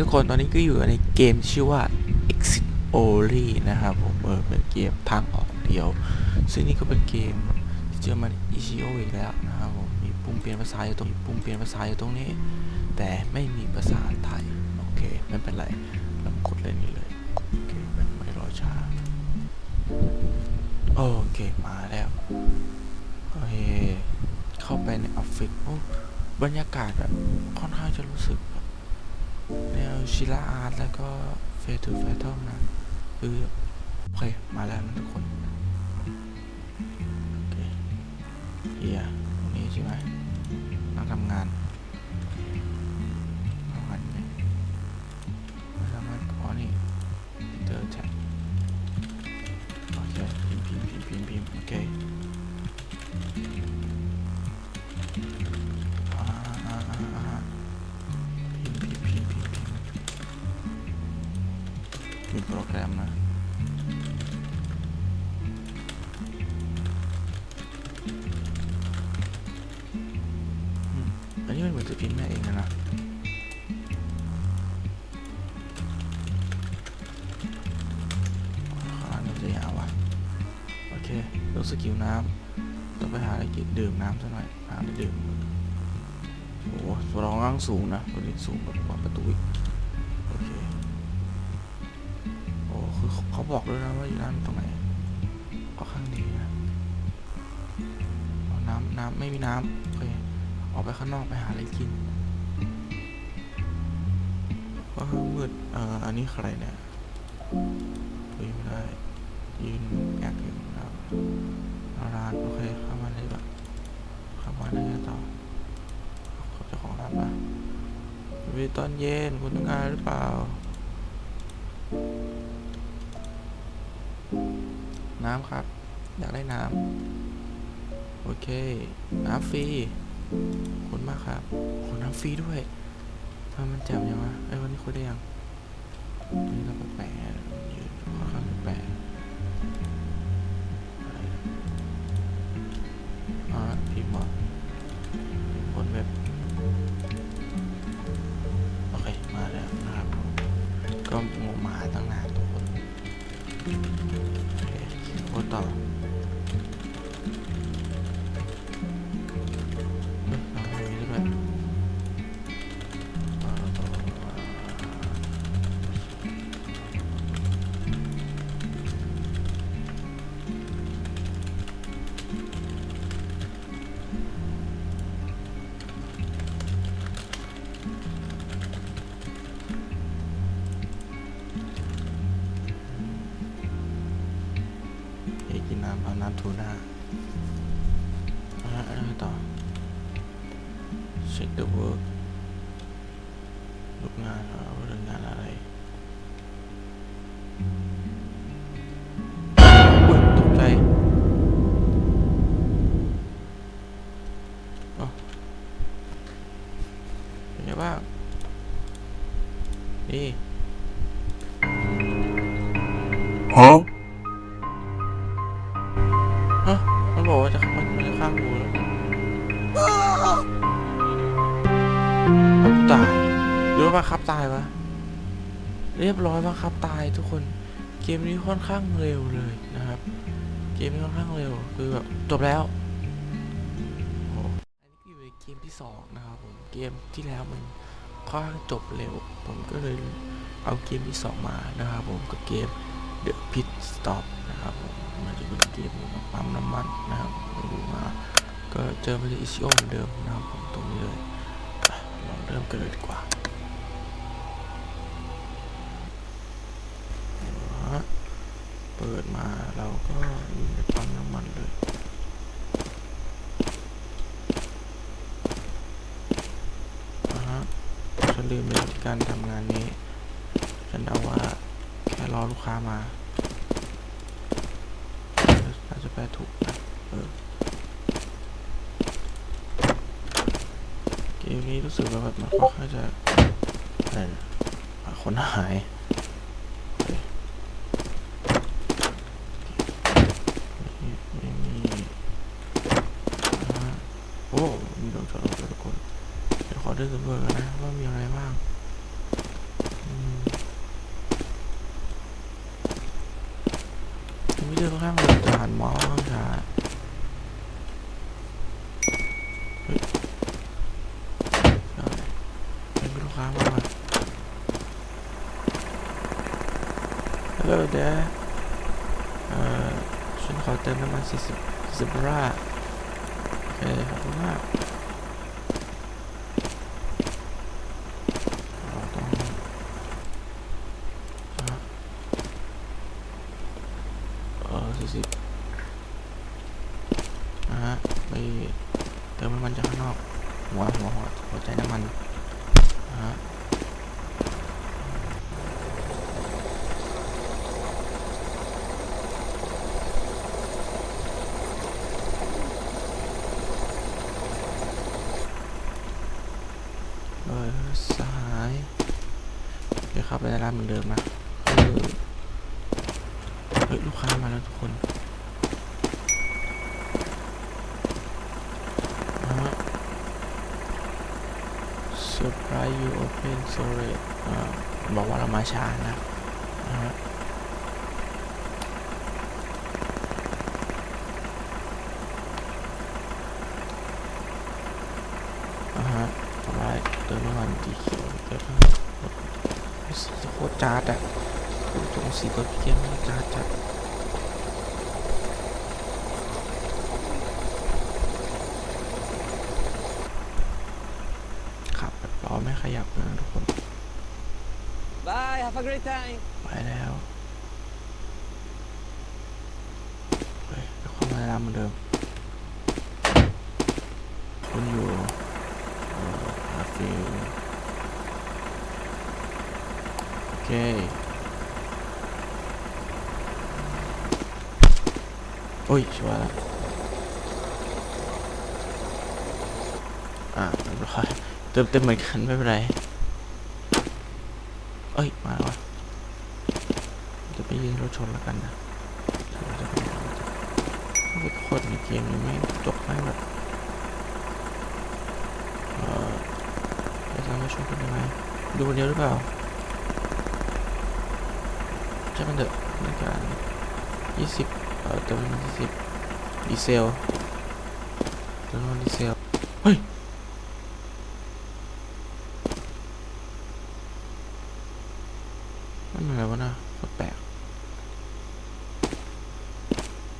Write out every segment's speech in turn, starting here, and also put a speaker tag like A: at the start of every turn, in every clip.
A: ทุกคนตอนนี้ก็อยู่ในเกมชื่อว่า Exit Only นะครับผมเออเป็นเกมทางออกเดียว ซึ่งนี่ก็เป็นเกมที่เจอมันอิชิโออีกแล้วนะครับผมมีปุ่มเปลี่ยนภาษาอยู่ตรงนี้ปุ่มเปลี่ยนภาษาอยู่ตรงนี้ แต่ไม่มีภาษาไทย โอเค ไม่เป็นไรเรากดเล่นนี้เลย โอเคไม่รอช้า โอเค มาแล้ว โอเค เข้าไปในออฟฟิศบรรยากาศแบบค่อนข้างจะรู้สึกแบบ แนวชิลาอาร์ตแล้วก็เฟทูเฟทอมนะคือโอเคมาแล้วทุกคนโอเคเฮียตรงนี้ใช่ไหมนั่งทำงานทำงานไหมมาทำงานอ๋อนี่เจอแท็บโอเคพิมพ์พิมพ์พิมพ์พิมพ์โอเค แรมนะอันนี้มันเหมือนจะพิมพ์แม่เองนะนะข้างล่างมันจะยาวว่ะโอเคเลือกสกิลน้ำต้องไปหาอะไรกินดื่มน้ำซะหน่อยหาอะไรดื่มโอ้โหตัวเราง่างสูงนะตัวนี้สูงแบบกว่าประตูอีก เขาบอกด้วยนะว่าอยู่ด้านตรงไหนก็ข้างนี้นะน้ำน้ำไม่มีน้ำโอเคออกไปข้างนอกไปหาอะไรกินก็มืดเอ่ออันนี้ใครเนี่ยคุยไม่ได้ยืนแอกอยู่แล้วร้านโอเคเข้ามาเลยแบบเข้ามาได้ต่อขอเจ้าของร้านปะวิตอนเย็นคุณต้องารหรือเปล่า น้ำครับ อยากได้น้ำโอเค น้ำฟรีขอบคุณมากครับขอน้ำฟรีด้วยทำไมมันแจ่มยังวะไอ้วันนี้คุยได้ยังนี่เราแปลกยืนค่อนข้างแปลกอ่าพิมพ์เหรอผลเว็บโอเค มาแล้วนะครับก็งงมาตั้งนานทุกคน โน้ำทูน่าอะอะไรต่อเช็ค the work ลูกงานเอาเรื่องงา ยบร้อยบังคับตายทุกคนเกมนี้ค่อนข้างเร็วเลยนะครับ เกมนี้ค่อนข้างเร็วคือแบบจบแล้วอันนี้อยู่ในเกมที่สองนะครับผมเกมที่แล้วมันค่อนข้างจบเร็ว ผมก็เลยเอาเกมที่สองมานะครับผมกับเกม The Pit Stop นะครับผมมันจะเป็นเกมปั๊มน้ำมันนะครับไปดูมาก็เจอมาที่อิชิโอเหมือนเดิมนะครับผมตรงนี้เลยลองเริ่มกันเลยดีกว่า ฮะเปิดมา เราก็อยู่ในปั๊มน้ำมันเลยอ่าฮะฉันลืมเลยที่การทำงานนี้ ฉันเดาว่าแค่รอลูกค้ามาออน่าจะแปลถูกนะเออเกมนี้รู้สึกว่าแบบมันค่อนข้างจะอะไรนะอะคนหาย ดินสำรวจกันนะว่ามีอะไรบ้างไม่เจอข้างเลยจานหมอข้างจานเป็นลูกค้ามาฮัลโหลเด้อเอ่อฉันขอเติมน้ำมัน40 40บาทโอเคขอบคุณมาก เออ40นะฮะไปเติมน้ำมันจากข้างนอก หัวหัวหัวหัวใจน้ำมันนะฮะเออสาย เดี๋ยวเข้าไปในร้านเหมือนเดิมนะคือเฮ้ยลูกค้ามาแล้ว ทุกคนนะฮะ surprise you open so late บอกว่าเรามาช้านะนะฮะอ่าฮะไมเติมน้ำมันสีเขียวเติมน้ำมันสีโคตรจ้าดอะตรงสีตัวเขียวมันจ้าดจัดขับแบบล้อไม่ขยับเลยนะทุกคน
B: Bye, have a great time.
A: ไปแล้วเฮ้ยไปเข้ามาในร้านเหมือนเดิมคุณอยู่เอ่ออาฟิลโอเค โอ้ยชัวร์แล้วอ่าเรียบร้อยเติมเต็มเหมือนกันไม่เป็นไร เอ้ย มาแล้วะจะไปยืนรถชนแล้วกันนะจะไปไหนวะจะไปโคตรในเกมนี้ไม่จบไม่แบบเอ่อจะสามารถช่วยกันได้ไหมดูคนเดียวหรือเปล่าใช่มันเถอะในการยี่สิบเอ่อเติมน้ำมันยี่สิบดีเซลเติมน้ำมันดีเซล เฮ้ย นั่นอะไรวะนะแปลกๆ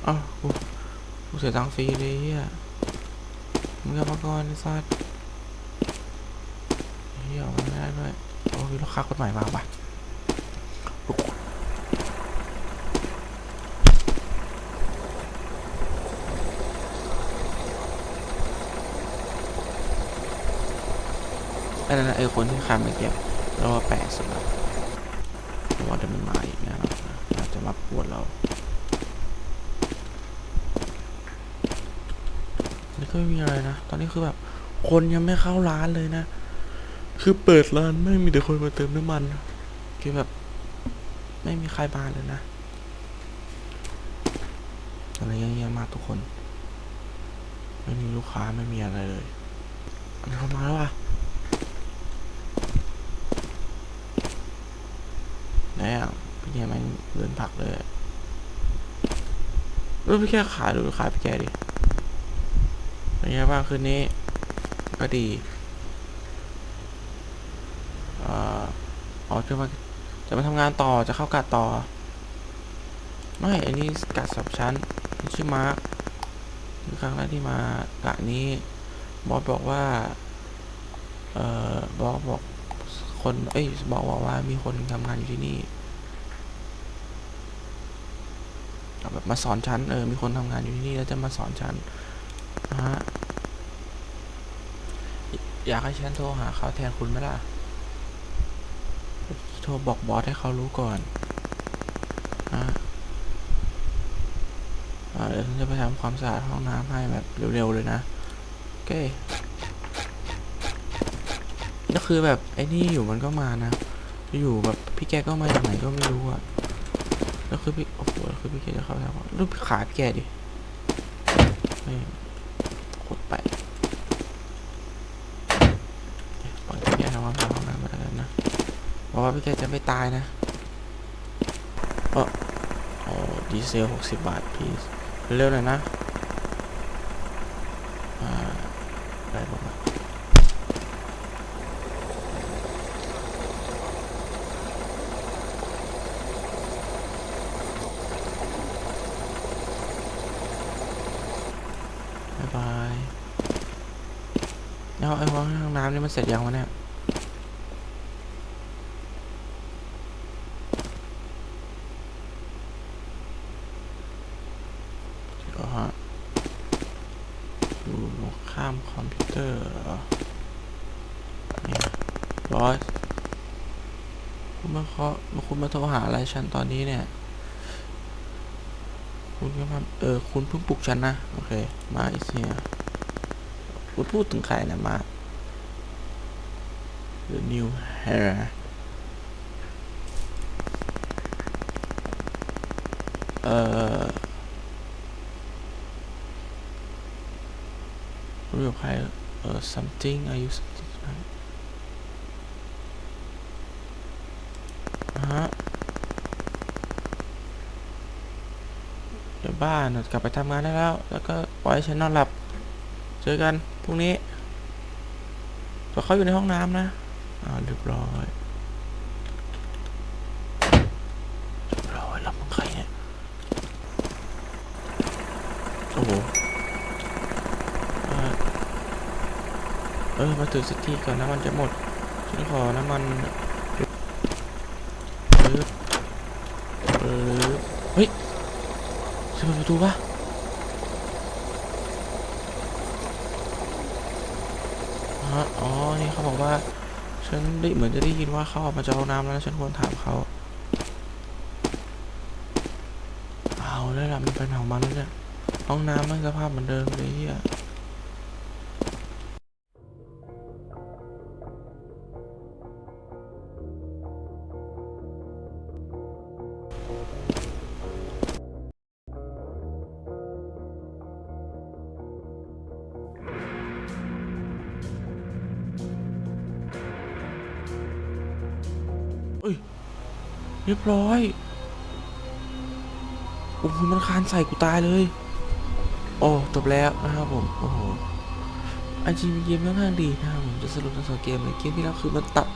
A: อ้าวกูกูเสียตังค์ฟรีเลยเฮียมึงเอามาก่อนไอ้สัสเฮียเอามาไม่ได้ด้วยโอ้มีลูกค้าคนใหม่มาว่ะไอ้นั่นไอ้คนที่ขาเมื่อกี้เราว่าแปลกสุดละเราว่าจะมันมาอีกน่นอนนะอาจะมาปวดเรา ก็ไม่มีอะไรนะ ตอนนี้คือแบบ คนยังไม่เข้าร้านเลยนะ คือเปิดร้านไม่มีแต่คนมาเติมน้ำมันคือแบบ ไม่มีใครมาเลยนะ อะไรเงี้ยมากทุกคน ไม่มีลูกค้าไม่มีอะไรเลยอันนี้เขามาแล้วอะไหนอะพี่แกแม่เดินผักเลยอะเออพี่แกขายดูขายพี่แกดิ เป็นไงบ้างคืนนี้ ก็ดีเอ่ออ๋อจะมาจะมาทำงานต่อจะเข้ากะต่อ ไม่ อันนี้กะสอบชั้นชื่อมาร์คครั้งแรกที่มากะนี้บอสบอกว่า เอ่อบอสบอกคน เอ้ยบอกบอกว่ามีคนทำงานอยู่ที่นี่แบบมาสอนฉันเออมีคนทำงานอยู่ที่นี่แล้วจะมาสอนฉัน นะฮะ อยากให้ฉันโทรหาเขาแทนคุณไหมล่ะ โทรบอกบอสให้เขารู้ก่อนฮะเดี๋ยวฉันจะไปทำความสะอาดห้องน้ำให้แบบเร็วๆเลยนะ โอเคก็คือแบบไอ้นี่อยู่มันก็มานะ อยู่แบบพี่แกก็มาจากไหนก็ไม่รู้อะแล้วคือพี่โอ้โหแล้วคือพี่แกจะเข้าไปทำอะไรรูปขาพี่แกดิ ไม่โคตรไปปล่อยพี่แกทำความสะอาดห้องน้ำไปแล้วนะบอกว่าพี่แกจะไม่ตายนะเออโอ้ดีเซลหกสิบบาทพีซเร็วหน่อยนะ อ่า ได้ประมาณบายบายแล้ว ไอ้ห้องห้องน้ำนี่มันเสร็จยังวะเนี่ยเดี๋ยวฮะดูข้ามคอมพิวเตอร์นี่ยร้อยคุณมาเคาะมาคุณมาโทรหาอะไรฉันตอนนี้เนี่ย คุณก็มาเออ คุณเพิ่งปลุกฉันนะ โอเค มาอีเซีย คุณพูดถึงใครนะมา The new hair เอ่อรู้กับใครเออ something อายุ something ฮะเดี๋ยวบ้านกลับไปทำงานได้แล้ว แล้วก็ปล่อยให้ฉันนอนหลับ เจอกัน พรุ่งนี้แต่เขาอยู่ในห้องน้ำนะอ่าเรียบร้อยเรียบร้อยแล้วมึงใครเนี่ยโอ้โหเออมาถึงสตีก่อนน้ำมันจะหมดฉันขอน้ำมันปึ๊บปึ๊บเฮ้ยจะเปิดประตูปะ ฮะ อ๋อ นี่เขาบอกว่า ฉันได้เหมือนจะได้ยินว่าเขาออกมาจากห้องน้ำแล้วฉันควรถามเขา เอาแล้วล่ะมันเป็นของมันแล้วเนี่ย ห้องน้ำมันสภาพเหมือนเดิมเลยเฮียอ เรียบร้อย โอ้โหมันคานใส่กูตายเลย โอ้จบแล้วนะครับผม โอ้โหอันจริงเกมค่อนข้างดีนะครับผมจะสรุปทั้งสองเกมเลยเกมที่แล้วคือมันตัด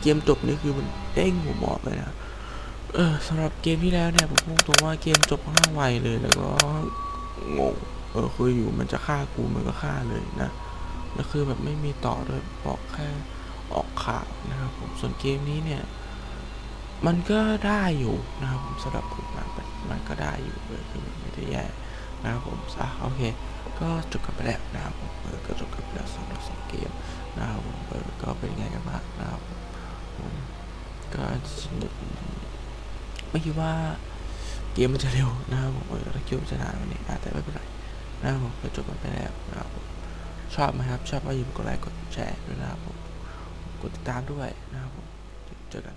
A: เกมจบนี่คือมันเด้งหัวหมอบเลยนะ เออสำหรับเกมที่แล้วเนี่ยผมพูดตรงว่าเกมจบค่อนข้างไวเลยแล้วก็งงเออคืออยู่มันจะฆ่ากูมันก็ฆ่าเลยนะแล้วคือแบบไม่มีต่อด้วยบอกแค่ออกข่าวนะครับผมส่วนเกมนี้เนี่ย มันก็ได้อยู่นะครับผมสำหรับผมนะมันมันก็ได้อยู่เลยคือมันไม่ได้แย่นะครับผมอะโอเค ก็จบกันไปแล้วนะครับผมเออก็จบกันไปแล้วสำหรับสองเกมนะครับผมเออก็เป็นไงกันบ้างนะครับผมก็ไม่คิดว่าเกมมันจะเร็วนะครับผมเออแล้วคิดว่าจะนานวันนี้อะแต่ไม่เป็นไรนะครับผมก็จบกันไปแล้วนะครับผมชอบไหมครับ ชอบก็อย่าลืมกดไลค์กดแชร์ด้วยนะครับผมกดติดตามด้วยนะครับผมเจอกัน